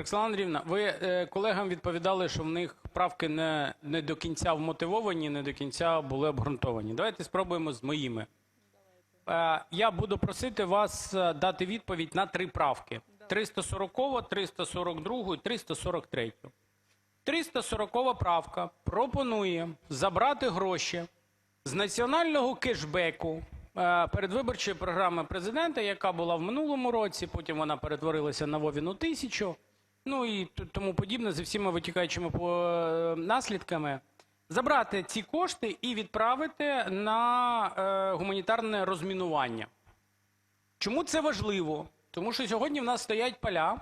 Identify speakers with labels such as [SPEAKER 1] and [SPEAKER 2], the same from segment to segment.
[SPEAKER 1] Роксолана Андріївна, ви е, колегам відповідали, що в них правки не, не до кінця вмотивовані, не до кінця були обґрунтовані. Давайте спробуємо з моїми. Е, я буду просити вас е, дати відповідь на три правки: 340, 342 і 343. 340 правка пропонує забрати гроші з національного кешбеку передвиборчої програми президента, яка була в минулому році, потім вона перетворилася на Вовіну тисячу, ну і тому подібне зі всіма витікаючими е, наслідками. Забрати ці кошти і відправити на е, гуманітарне розмінування. Чому це важливо? Тому що сьогодні в нас стоять поля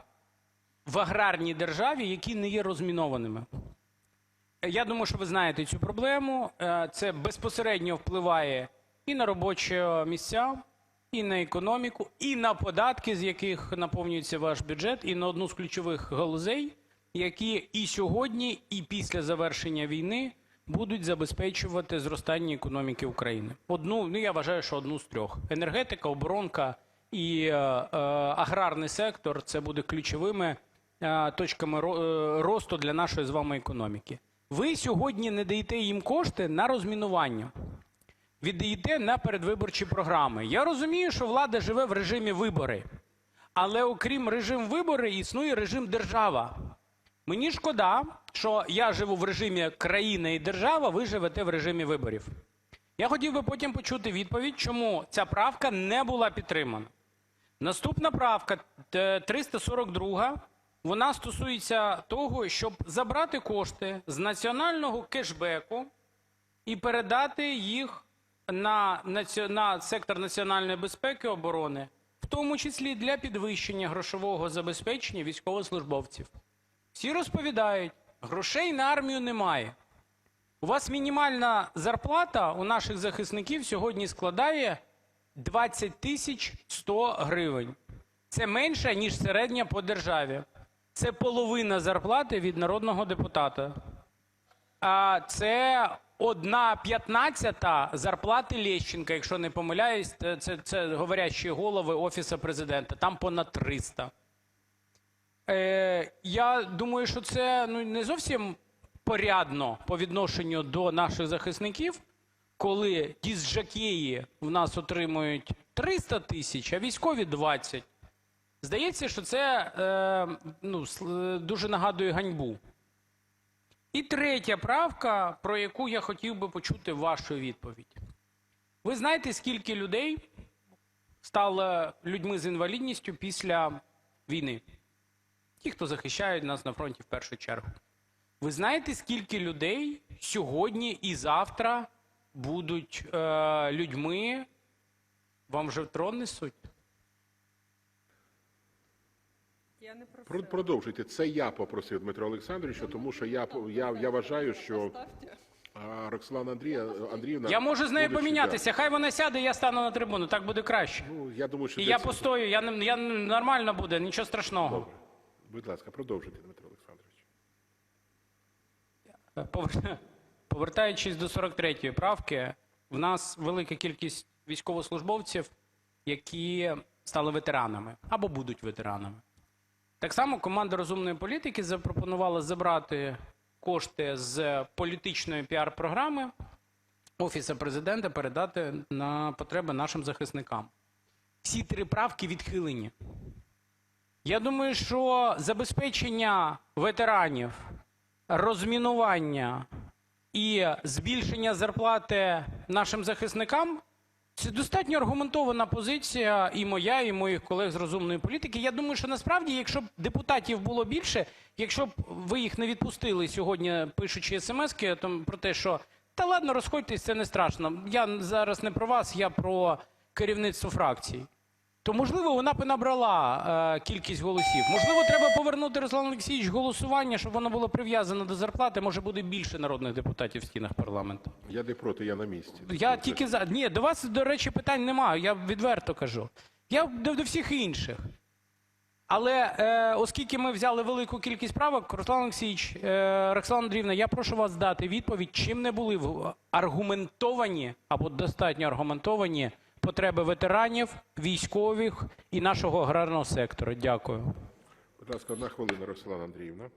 [SPEAKER 1] в аграрній державі, які не є розмінованими. Я думаю, що ви знаєте цю проблему. Е, Це безпосередньо впливає і на робочі місця, і на економіку, і на податки, з яких наповнюється ваш бюджет, і на одну з ключових галузей, які і сьогодні, і після завершення війни будуть забезпечувати зростання економіки України. Одну, ну я вважаю, що одну з трьох: енергетика, оборонка і е, е, аграрний сектор це буде ключовими е, точками е, росту для нашої з вами економіки. Ви сьогодні не даєте їм кошти на розмінування, віддаєте на передвиборчі програми. Я розумію, що влада живе в режимі вибори, але окрім режиму вибори існує режим держава. Мені шкода, що я живу в режимі країна і держава, ви живете в режимі виборів. Я хотів би потім почути відповідь, чому ця правка не була підтримана. Наступна правка т- 342, вона стосується того, щоб забрати кошти з національного кешбеку і передати їх на, на сектор національної безпеки оборони, в тому числі для підвищення грошового забезпечення військовослужбовців. Всі розповідають, грошей на армію немає. У вас мінімальна зарплата у наших захисників сьогодні складає 20 тисяч 100 гривень. Це менше, ніж середня по державі. Це половина зарплати від народного депутата. А це п'ятнадцята зарплати Лещенка, якщо не помиляюсь, це, говорящі голови Офісу президента. Там понад 300. Е, я думаю, що це ну, не зовсім порядно по відношенню до наших захисників, коли дізжакеї в нас отримують 300 тисяч, а військові 20. Здається, що це е, ну, дуже нагадує ганьбу. І третя правка, про яку я хотів би почути вашу відповідь. Ви знаєте, скільки людей стало людьми з інвалідністю після війни? Ті, хто захищають нас на фронті в першу чергу. Ви знаєте, скільки людей сьогодні і завтра будуть е, людьми? Вам вже в трон несуть?
[SPEAKER 2] Я не
[SPEAKER 3] Про-
[SPEAKER 2] просила.
[SPEAKER 3] Продовжуйте. Це я попросив Дмитро Олександровича, тому що я, я, я вважаю, що а, Роксолана Андрія, Андріївна...
[SPEAKER 1] Я можу з нею
[SPEAKER 3] будучи,
[SPEAKER 1] помінятися. Хай вона сяде, я стану на трибуну. Так буде краще.
[SPEAKER 3] Ну, я думаю, що
[SPEAKER 1] І я
[SPEAKER 3] цього-
[SPEAKER 1] постою, я, я нормально буде, нічого страшного. Добре.
[SPEAKER 3] Будь ласка, продовжуйте, Дмитро Олександрович.
[SPEAKER 1] Повертаючись до 43-ї правки, в нас велика кількість військовослужбовців, які стали ветеранами або будуть ветеранами. Так само команда розумної політики запропонувала забрати кошти з політичної піар-програми Офісу президента, передати на потреби нашим захисникам. Всі три правки відхилені. Я думаю, що забезпечення ветеранів, розмінування і збільшення зарплати нашим захисникам це достатньо аргументована позиція і моя, і моїх колег з розумної політики. Я думаю, що насправді, якщо б депутатів було більше, якщо б ви їх не відпустили сьогодні, пишучи смски про те, що та ладно, розходьтесь, це не страшно. Я зараз не про вас, я про керівництво фракцій то можливо вона б і набрала е, кількість голосів. Можливо, треба повернути Руслан Олексійович голосування, щоб воно було прив'язано до зарплати. Може буде більше народних депутатів в стінах парламенту.
[SPEAKER 3] Я не проти, я на місці.
[SPEAKER 1] Я
[SPEAKER 3] Це-
[SPEAKER 1] тільки за ні, до вас, до речі, питань немає. Я відверто кажу. Я до, до всіх інших. Але е, оскільки ми взяли велику кількість правок, Руслан Олексійович, е, Роксолана Андріївна, я прошу вас дати відповідь, чим не були аргументовані або достатньо аргументовані потреби ветеранів, військових і нашого аграрного сектору. Дякую.
[SPEAKER 3] Будь ласка, одна хвилина, Роксолана Андріївна.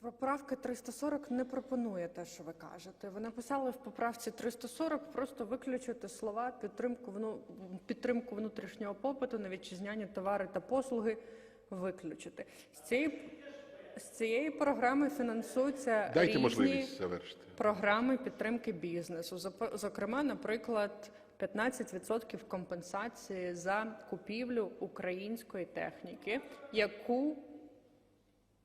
[SPEAKER 2] Поправка 340 не пропонує те, що ви кажете. Ви написали в поправці 340 просто виключити слова підтримку, вну... підтримку внутрішнього попиту на вітчизняні товари та послуги виключити. З цієї, з цієї програми фінансуються
[SPEAKER 3] Дайте
[SPEAKER 2] різні
[SPEAKER 3] можливість завершити.
[SPEAKER 2] програми підтримки бізнесу. Зокрема, наприклад, 15% компенсації за купівлю української техніки, яку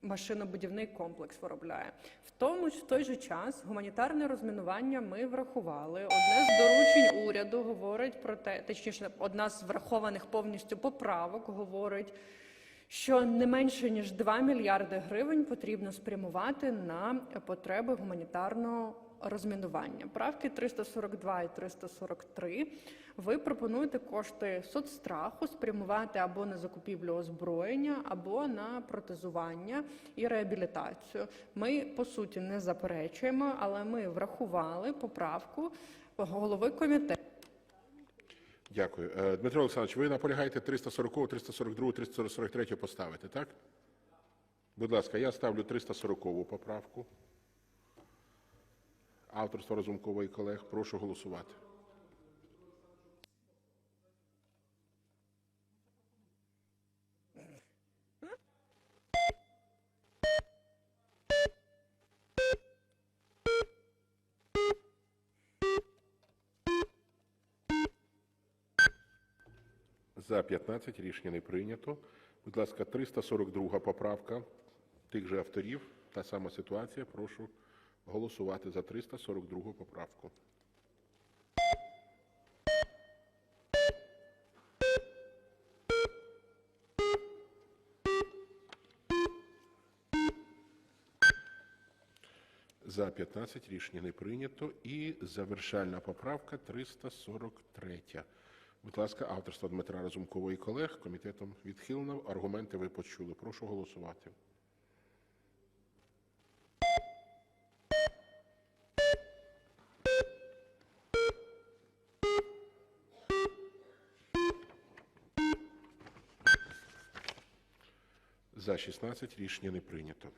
[SPEAKER 2] машинобудівний комплекс виробляє. В тому ж в той же час гуманітарне розмінування ми врахували. Одне з доручень уряду говорить про те, точніше, одна з врахованих повністю поправок говорить. Що не менше ніж 2 мільярди гривень потрібно спрямувати на потреби гуманітарного розмінування. Правки 342 і 343. Ви пропонуєте кошти соцстраху спрямувати або на закупівлю озброєння, або на протезування і реабілітацію. Ми по суті не заперечуємо, але ми врахували поправку голови комітету.
[SPEAKER 3] Дякую. Е, Дмитро Олександрович, ви наполягаєте 340, 342, 343 поставити, так? Будь ласка, я ставлю 340 поправку. Авторство Разумкова і колег. Прошу голосувати. За 15 рішення не прийнято. Будь ласка, 342 поправка тих же авторів. Та сама ситуація. Прошу голосувати за 342 поправку. За 15 рішення не прийнято. І завершальна поправка 343. Будь ласка, авторство Дмитра Разумкова і колег. Комітетом відхилено. Аргументи ви почули. Прошу голосувати. За 16 рішення не прийнято.